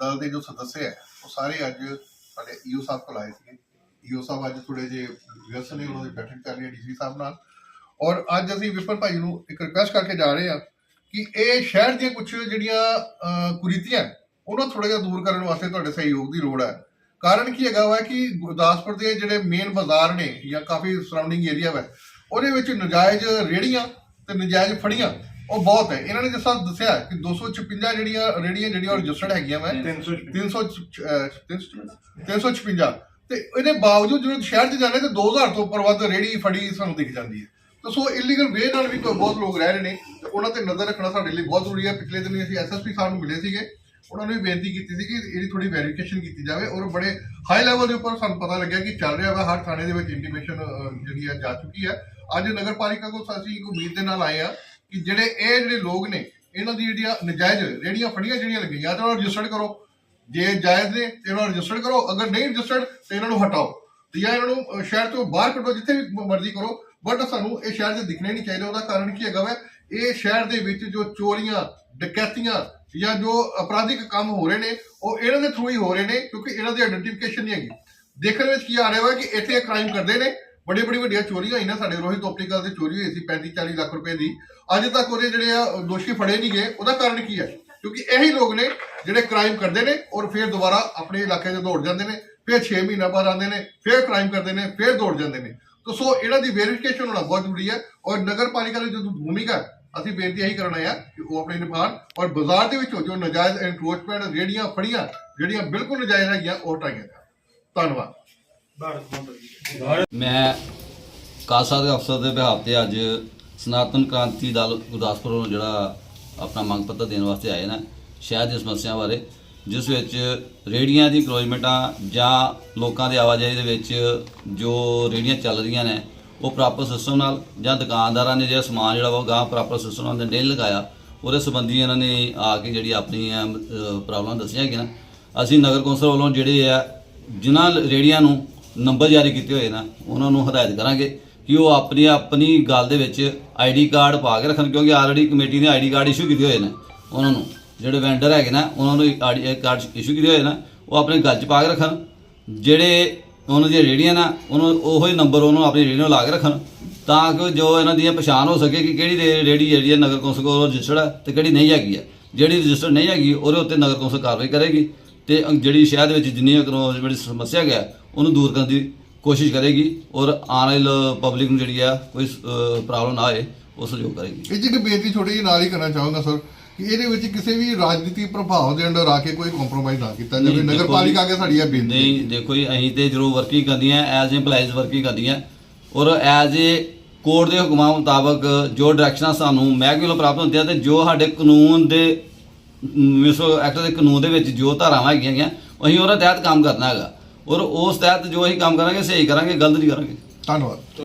ਦਲ ਦੇ ਜੋ ਸਦੱਸਿਆ ਹੈ ਉਹ ਸਾਰੇ ਅੱਜ ਸਾਡੇ ਈਓ ਸਾਹਿਬ ਕੋਲ ਆਏ ਸੀਗੇ। ਈਓ ਸਾਹਿਬ ਅੱਜ ਥੋੜੇ ਜੇ ਵਿਅਸਤ ਨੇ ਉਹਨਾਂ ਦੀ ਬੈਠਕ ਕਰ ਰਹੀ ਹੈ ਡੀਸੀ ਸਾਹਿਬ ਨਾਲ। ਔਰ ਅੱਜ ਅਸੀਂ ਵਿਪਨ ਭਾਈ ਨੂੰ ਇੱਕ ਰਿਕੁਐਸਟ ਕਰਕੇ ਜਾ ਰਹੇ ਹਾਂ ਕਿ ਇਹ ਸ਼ਹਿਰ ਦੀਆਂ ਕੁਝ ਜਿਹੜੀਆਂ ਕੁਰੀਤੀਆਂ ਹੈ, ਉਹਨਾਂ ਥੋੜਾ ਜਿਹਾ ਦੂਰ ਕਰਨ ਵਾਸਤੇ ਤੁਹਾਡੇ ਸਹਿਯੋਗ ਦੀ ਲੋੜ ਹੈ। ਕਾਰਨ ਕੀ ਹੈਗਾ ਵਾ ਕਿ ਗੁਰਦਾਸਪੁਰ ਦੇ ਜਿਹੜੇ ਮੇਨ ਬਾਜ਼ਾਰ ਨੇ ਜਾਂ ਕਾਫੀ ਸਰਾਊਂਡਿੰਗ ਏਰੀਆ ਵਾ ਉਹਦੇ ਵਿੱਚ ਨਜਾਇਜ਼ ਰੇੜੀਆਂ ਤੇ ਨਜਾਇਜ਼ ਫੜੀਆਂ ਉਹ ਬਹੁਤ ਹੈ। ਇਹਨਾਂ ਨੇ ਜਿਸ ਤਰ੍ਹਾਂ ਦੱਸਿਆ ਕਿ 256 ਜਿਹੜੀਆਂ ਰੇੜੀਆਂ ਜਿਹੜੀਆਂ ਰਜਿਸਟਰਡ ਹੈਗੀਆਂ ਵਾ 300 356 ਤੇ ਇਹਦੇ ਬਾਵਜੂਦ ਜਦੋਂ ਸ਼ਹਿਰ 'ਚ ਜਾਂਦੇ ਤੇ 2000 ਤੋਂ ਉੱਪਰ ਵੱਧ ਰੇੜੀ ਫੜੀ ਸਾਨੂੰ ਦਿਖ ਜਾਂਦੀ ਹੈ। ਤਾਂ ਸੋ ਇਲੀਗਲ ਵੇ ਨਾਲ ਵੀ ਬਹੁਤ ਲੋਕ ਰਹਿ ਰਹੇ ਨੇ ਤੇ ਉਹਨਾਂ ਤੇ ਨਜ਼ਰ ਰੱਖਣਾ ਸਾਡੇ ਲਈ ਬਹੁਤ ਜ਼ਰੂਰੀ ਹੈ। ਪਿਛਲੇ ਦਿਨ ਅਸੀਂ ਐਸਐਸਪੀ ਸਾਹਿਬ ਨੂੰ ਮਿਲੇ ਸੀਗੇ। ਉਹਨਾਂ ਨੇ ਵੀ ਬੇਨਤੀ ਕੀਤੀ ਸੀ ਕਿ ਇਹਦੀ ਥੋੜੀ ਵੈਰੀਫਿਕੇਸ਼ਨ ਕੀਤੀ ਜਾਵੇ ਔਰ ਬੜੇ ਹਾਈ ਲੈਵਲ ਦੇ ਉੱਪਰ ਸਾਨੂੰ ਪਤਾ ਲੱਗਿਆ ਕਿ ਚੱਲ ਰਿਹਾ ਵਾ ਹਰ ਥਾਣੇ ਦੇ ਵਿੱਚ ਇੰਟੀਮੇਸ਼ਨ ਜਿਹੜੀ ਹੈ ਜਾ ਚੁੱਕੀ ਹੈ। ਅੱਜ ਨਗਰ ਪਾਲਿਕਾ ਕੋਲ ਅਸੀਂ ਇੱਕ ਉਮੀਦ ਦੇ ਨਾਲ ਆਏ ਆ ਕਿ ਜਿਹੜੇ ਇਹ ਜਿਹੜੇ ਲੋਕ ਨੇ, ਇਹਨਾਂ ਦੀ ਜਿਹੜੀਆਂ ਨਜਾਇਜ਼ ਰੇੜੀਆਂ ਫੜੀਆਂ ਜਿਹੜੀਆਂ ਲੱਗੀਆਂ, ਤਾਂ ਉਹਨਾਂ ਨੂੰ ਰਜਿਸਟਰਡ ਕਰੋ। ਜੇ ਜਾਇਜ਼ ਨੇ, ਤੇ ਇਹਨਾਂ ਨੂੰ ਰਜਿਸਟਰਡ ਕਰੋ। ਅਗਰ ਨਹੀਂ ਰਜਿਸਟਰਡ ਤੇ ਇਹਨਾਂ ਨੂੰ ਹਟਾਓ। ਤੇ ਜਾਂ ਇਹਨਾਂ ਨੂੰ ਸ਼ਹਿਰ ਤੋਂ ਬਾਹਰ ਕੱਢੋ, ਜਿੱਥੇ ਵੀ ਮਰਜ਼ੀ ਕਰੋ। ਬਟ ਸਾਨੂੰ ਇਹ ਸ਼ਹਿਰ 'ਚ ਦਿਖਣੇ ਨਹੀਂ ਚਾਹੀਦੇ, ਉਹਦਾ ਕਾਰਨ ਕੀ ਹੈਗਾ ਵਾ? ਇਹ ਸ਼ਹਿਰ ਦੇ ਵਿੱਚ ਜੋ ਚੋਰੀਆਂ, ਡਕੈਤੀਆਂ ਜਾਂ ਜੋ ਅਪਰਾਧਿਕ ਕੰਮ ਹੋ ਰਹੇ ਨੇ, ਉਹ ਇਹਨਾਂ ਦੇ ਥਰੂ ਹੀ ਹੋ ਰਹੇ ਨੇ, ਕਿਉਂਕਿ ਇਹਨਾਂ ਦੀ ਆਇਡੈਂਟੀਫਿਕੇਸ਼ਨ ਨਹੀਂ ਹੈਗੀ। ਦੇਖਣ ਵਿੱਚ ਕੀ ਆ ਰਿਹਾ ਵਾ ਕਿ ਇੱਥੇ ਕ੍ਰਾਈਮ ਕਰਦੇ ਨੇ ਬੜੀ ਬੜੀ ਵੱਡੀਆਂ ਚੋਰੀਆਂ ਹੋਈਆਂ ਸਾਡੇ ਰੋਹਿਤ ਆਪਟੀਕਲ ਦੀ ਚੋਰੀ ਹੋਈ ਸੀ 35 40 ਲੱਖ ਰੁਪਏ ਦੀ। ਅੱਜ ਤੱਕ ਉਹਦੇ ਜਿਹੜੇ ਆ ਦੋਸ਼ੀ ਫੜੇ ਨਹੀਂ ਗਏ। ਉਹਦਾ ਕਾਰਨ ਕੀ ਹੈ? ਕਿਉਂਕਿ ਇਹੀ ਲੋਕ ਨੇ ਜਿਹੜੇ ਕ੍ਰਾਈਮ ਕਰਦੇ ਨੇ ਔਰ ਫਿਰ ਦੁਬਾਰਾ ਆਪਣੇ ਇਲਾਕੇ 'ਚ ਦੌੜ ਜਾਂਦੇ ਨੇ ਫਿਰ 6 ਮਹੀਨਾ ਬਾਅਦ ਆਉਂਦੇ ਨੇ ਫਿਰ ਕ੍ਰਾਈਮ ਕਰਦੇ ਨੇ ਫਿਰ ਦੌੜ ਜਾਂਦੇ ਨੇ। ਤਾਂ ਸੋ ਇਹਨਾਂ ਦੀ ਵੈਰੀਫਿਕੇਸ਼ਨ ਹੋਣਾ ਬਹੁਤ ਜ਼ਰੂਰੀ ਹੈ ਔਰ ਨਗਰ ਪਾਲਿਕਾ ਦੀ ਜੋ ਭੂਮਿਕਾ ਹੈ, ਅਸੀਂ ਬੇਨਤੀ ਇਹੀ ਕਰਨਾ ਹੈ ਕਿ ਉਹ ਆਪਣੇ ਨਿਭਾਣ ਔਰ ਬਾਜ਼ਾਰ ਦੇ ਵਿੱਚੋਂ ਜੋ ਨਜਾਇਜ਼ ਐਨਕਰੋਚਮੈਂਟ ਰੇੜੀਆਂ ਫੜੀਆਂ ਜਿਹੜੀਆਂ ਬਿਲਕੁਲ ਨਜਾਇਜ਼ ਹੈਗੀਆਂ ਉਹ ਹਟਾਈਆਂ ਜਾਣ। ਧੰਨਵਾਦ। ਮੈਂ ਕਾਸਾ ਦੇ ਅਫਸਰ ਦੇ ਬਿਹਾਫ ਤੇ ਅੱਜ ਸਨਾਤਨ ਕ੍ਰਾਂਤੀ ਦਲ ਗੁਰਦਾਸਪੁਰ ਨੂੰ ਜਿਹੜਾ ਆਪਣਾ ਮੰਗ ਪੱਤਰ ਦੇਣ ਵਾਸਤੇ ਆਏ ਨੇ ਸ਼ਹਿਰ ਦੀ ਸਮੱਸਿਆ ਬਾਰੇ, ਜਿਸ ਵਿੱਚ ਰੇੜੀਆਂ ਦੀ ਕਲੋਜਮੈਂਟਾਂ ਜਾਂ ਲੋਕਾਂ ਦੀ ਆਵਾਜਾਈ ਦੇ ਵਿੱਚ ਜੋ ਰੇੜੀਆਂ ਚੱਲ ਰਹੀਆਂ ਨੇ, ਉਹ ਪ੍ਰਾਪਰ ਸਿਸਟਮ ਨਾਲ ਜਾਂ ਦੁਕਾਨਦਾਰਾਂ ਨੇ ਜਿਹੜਾ ਸਮਾਨ ਜਿਹੜਾ ਵਾ ਉਹ ਗਾਂ ਪ੍ਰਾਪਰ ਸਿਸਟਮ ਨਾਲ ਨਹੀਂ ਲਗਾਇਆ, ਉਹਦੇ ਸੰਬੰਧੀ ਇਹਨਾਂ ਨੇ ਆ ਕੇ ਜਿਹੜੀ ਆਪਣੀਆਂ ਪ੍ਰੋਬਲਮ ਦੱਸੀਆਂ ਹੈਗੀਆਂ ਅਸੀਂ ਨਗਰ ਕੌਂਸਲ ਵੱਲੋਂ ਜਿਹੜੇ ਆ, ਜਿਨ੍ਹਾਂ ਰੇੜੀਆਂ ਨੂੰ ਨੰਬਰ ਜਾਰੀ ਕੀਤੇ ਹੋਏ ਨਾ, ਉਹਨਾਂ ਨੂੰ ਹਦਾਇਤ ਕਰਾਂਗੇ ਕਿ ਉਹ ਆਪਣੀ ਆਪਣੀ ਗੱਲ ਦੇ ਵਿੱਚ ਆਈਡੀ ਕਾਰਡ ਪਾ ਕੇ ਰੱਖਣ, ਕਿਉਂਕਿ ਆਲਰੇਡੀ ਕਮੇਟੀ ਨੇ ਆਈਡੀ ਕਾਰਡ ਇਸ਼ੂ ਕੀਤੇ ਹੋਏ ਨੇ ਉਹਨਾਂ ਨੂੰ। ਜਿਹੜੇ ਵੈਂਡਰ ਹੈਗੇ ਨਾ, ਉਹਨਾਂ ਨੂੰ ਆਈਡੀ ਕਾਰਡ ਇਸ਼ੂ ਕੀਤੇ ਹੋਏ ਨਾ, ਉਹ ਆਪਣੇ ਗੱਲ 'ਚ ਪਾ ਕੇ ਰੱਖਣ। ਜਿਹੜੇ ਉਹਨਾਂ ਦੀਆਂ ਰੇੜੀਆਂ ਨਾ, ਉਹਨੂੰ ਉਹੋ ਹੀ ਨੰਬਰ ਉਹਨੂੰ ਆਪਣੀ ਰੇੜੀ ਨੂੰ ਲਾ ਕੇ ਰੱਖਣ, ਤਾਂ ਕਿ ਜੋ ਇਹਨਾਂ ਦੀਆਂ ਪਛਾਣ ਹੋ ਸਕੇ ਕਿ ਕਿਹੜੀ ਰੇ- ਰੇੜੀ ਜਿਹੜੀ ਹੈ ਨਗਰ ਕੌਂਸਲ ਕੋਲ ਰਜਿਸਟਰਡ ਹੈ ਤੇ ਕਿਹੜੀ ਨਹੀਂ ਹੈਗੀ ਹੈ ਜਿਹੜੀ ਰਜਿਸਟਰ ਨਹੀਂ ਹੈਗੀ, ਉਹਦੇ ਉੱਤੇ ਨਗਰ ਕੌਂਸਲ ਕਾਰਵਾਈ ਕਰੇਗੀ ਤੇ ਜਿਹੜੀ ਸ਼ਹਿਰ ਦੇ ਵਿੱਚ ਜਿੰਨੀ ਕਰੋ ਜਿਹੜੀ ਸਮੱਸਿਆ ਗਿਆ ਉਹਨੂੰ ਦੂਰ ਕਰਨ ਦੀ ਕੋਸ਼ਿਸ਼ ਕਰੇਗੀ ਔਰ ਆਉਣ ਵਾਲੀ ਪਬਲਿਕ ਨੂੰ ਜਿਹੜੀ ਆ ਕੋਈ ਪ੍ਰੋਬਲਮ ਨਾ ਆਏ ਉਹ ਸਹਿਯੋਗ ਕਰੇਗੀ। ਇਹ ਜਿਹੜੀ ਬੇਨਤੀ ਛੋਟੀ ਜਿਹੀ ਨਾਲ ਹੀ ਕਰਨਾ ਚਾਹੂੰਗਾ ਸਰ ਕਿ ਇਹਦੇ ਵਿੱਚ ਕਿਸੇ ਵੀ ਰਾਜਨੀਤੀ ਪ੍ਰਭਾਵ ਦੇ ਅੰਡਰ ਆ ਕੇ ਕੋਈ ਕੰਪਰੋਮਾਈਜ਼ ਨਾ ਕੀਤਾ ਜਾਵੇ। ਨਹੀਂ, ਨਗਰ ਦੇਖੋ ਪਾਲਿਕਾ ਅੱਗੇ ਸਾਡੀ ਇਹ ਬੇਨਤੀ ਨਹੀਂ ਦੇਖੋ ਜੀ ਅਸੀਂ ਤੇ ਜਦੋਂ ਵਰਕਿੰਗ ਕਰਦੀਆਂ ਐਜ਼ ਇੰਪਲਾਈਜ਼ ਵਰਕਿੰਗ ਕਰਦੀਆਂ ਔਰ ਐਜ਼ ਏ ਕੋਰਟ ਦੇ ਹੁਕਮਾਂ ਮੁਤਾਬਕ ਜੋ ਡਾਇਰੈਕਸ਼ਨਾਂ ਸਾਨੂੰ ਮਹਿਕਮੇ ਵੱਲੋਂ ਪ੍ਰਾਪਤ ਹੁੰਦੀਆਂ ਤੇ ਜੋ ਸਾਡੇ ਕਾਨੂੰਨ ਦੇ ਮਿਸੋ ਐਕਟ ਦੇ ਕਾਨੂੰਨ ਦੇ ਵਿੱਚ ਜੋ ਧਾਰਾਵਾਂ ਹੈਗੀਆਂ ਅਸੀਂ ਉਹਦੇ ਤਹਿਤ ਕੰਮ ਕਰਨਾ ਹੈਗਾ। ਔਰ ਉਸ ਤਹਿਤ ਜੋ ਅਸੀਂ ਕੰਮ ਕਰਾਂਗੇ ਸਹੀ ਕਰਾਂਗੇ ਗਲਤ ਨਹੀਂ ਕਰਾਂਗੇ। ਧੰਨਵਾਦ।